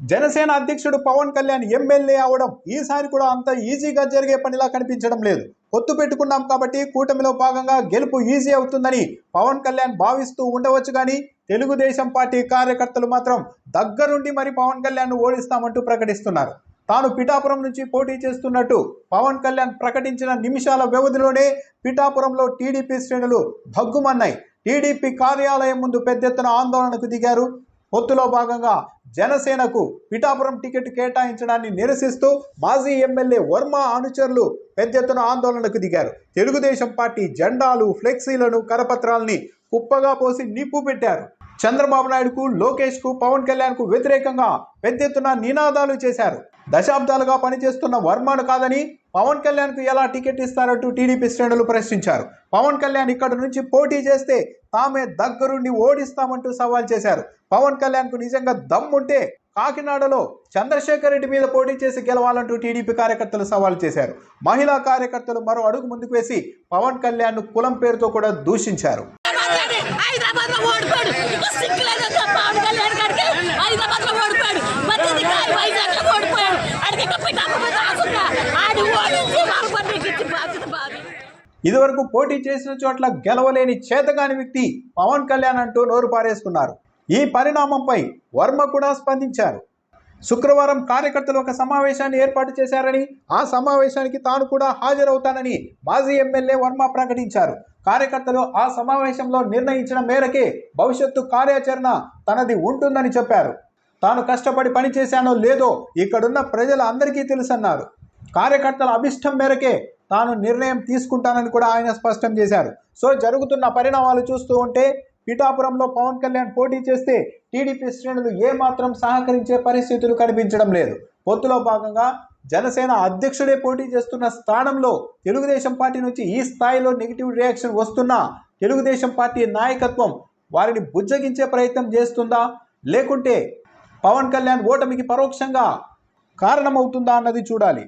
జనసేన అధ్యక్షుడు పవన్ కళ్యాణ్ ఎమ్మెల్యే అవడం ఈసారి కూడా అంత ఈజీగా జరిగే పనిలా కనిపించడం లేదు. పొత్తు పెట్టుకున్నాం కాబట్టి కూటమిలో భాగంగా గెలుపు ఈజీ అవుతుందని పవన్ కళ్యాణ్ భావిస్తూ ఉండవచ్చు కానీ తెలుగుదేశం పార్టీ కార్యకర్తలు మాత్రం దగ్గరుండి మరి పవన్ కళ్యాణ్ ఓడిస్తామంటూ ప్రకటిస్తున్నారు. తాను పిఠాపురం నుంచి పోటీ చేస్తున్నట్టు పవన్ కళ్యాణ్ ప్రకటించిన నిమిషాల వ్యవధిలోనే పిఠాపురంలో టీడీపీ శ్రేణులు భగ్గుమన్నాయి. టీడీపీ కార్యాలయం ముందు పెద్ద ఎత్తున ఆందోళనకు దిగారు. పొత్తులో భాగంగా జనసేనకు పిఠాపురం టికెట్ కేటాయించడాన్ని నిరసిస్తూ మాజీ ఎమ్మెల్యే వర్మ అనుచరులు పెద్ద ఎత్తున ఆందోళనకు దిగారు. తెలుగుదేశం పార్టీ జెండాలు ఫ్లెక్సీలను కరపత్రాల్ని కుప్పగా పోసి నిప్పు పెట్టారు. చంద్రబాబు నాయుడుకు లోకేష్కు పవన్ కళ్యాణ్కు వ్యతిరేకంగా పెద్ద ఎత్తున నినాదాలు చేశారు. దశాబ్దాలుగా పనిచేస్తున్న వర్మను కాదని పవన్ కళ్యాణ్కు ఎలా టికెట్ ఇస్తారంటూ టీడీపీ శ్రేణులు ప్రశ్నించారు. పవన్ కళ్యాణ్ ఇక్కడ నుంచి పోటీ చేస్తే తామే దగ్గరుండి ఓడిస్తామంటూ సవాల్ చేశారు. పవన్ కళ్యాణ్కు నిజంగా దమ్ముంటే కాకినాడలో చంద్రశేఖర్ రెడ్డి మీద పోటీ చేసి గెలవాలంటూ టీడీపీ కార్యకర్తలు సవాల్ చేశారు. మహిళా కార్యకర్తలు మరో అడుగు ముందుకు వేసి పవన్ కళ్యాణ్ను కులం పేరుతో కూడా దూషించారు. హైదరాబాద్ ఇదివరకు పోటీ చేసిన చోట్ల గెలవలేని చేతగాని వ్యక్తి పవన్ కళ్యాణ్ అంటూ నోరు పారేసుకున్నారు. ఈ పరిణామంపై వర్మ కూడా స్పందించారు. శుక్రవారం కార్యకర్తలు ఒక సమావేశాన్ని ఏర్పాటు చేశారని ఆ సమావేశానికి తాను కూడా హాజరవుతానని మాజీ ఎమ్మెల్యే వర్మ ప్రకటించారు. కార్యకర్తలు ఆ సమావేశంలో నిర్ణయించిన మేరకే భవిష్యత్తు కార్యాచరణ తనది ఉంటుందని చెప్పారు. తాను కష్టపడి పనిచేశానో లేదో ఇక్కడున్న ప్రజల అందరికీ తెలుసన్నారు. కార్యకర్తల అభిష్టం మేరకే తాను నిర్ణయం తీసుకుంటానని కూడా ఆయన స్పష్టం చేశారు. సో జరుగుతున్న పరిణామాలు చూస్తూ ఉంటే పిఠాపురంలో పవన్ కళ్యాణ్ పోటీ చేస్తే టీడీపీ శ్రేణులు ఏమాత్రం సహకరించే పరిస్థితులు కనిపించడం లేదు. పొత్తులో భాగంగా జనసేన అధ్యక్షుడే పోటీ చేస్తున్న స్థానంలో తెలుగుదేశం పార్టీ నుంచి ఈ స్థాయిలో నెగిటివ్ రియాక్షన్ వస్తున్నా తెలుగుదేశం పార్టీ నాయకత్వం వారిని బుజ్జగించే ప్రయత్నం చేస్తుందా? లేకుంటే పవన్ కళ్యాణ్ ఓటమికి పరోక్షంగా కారణమవుతుందా అన్నది చూడాలి.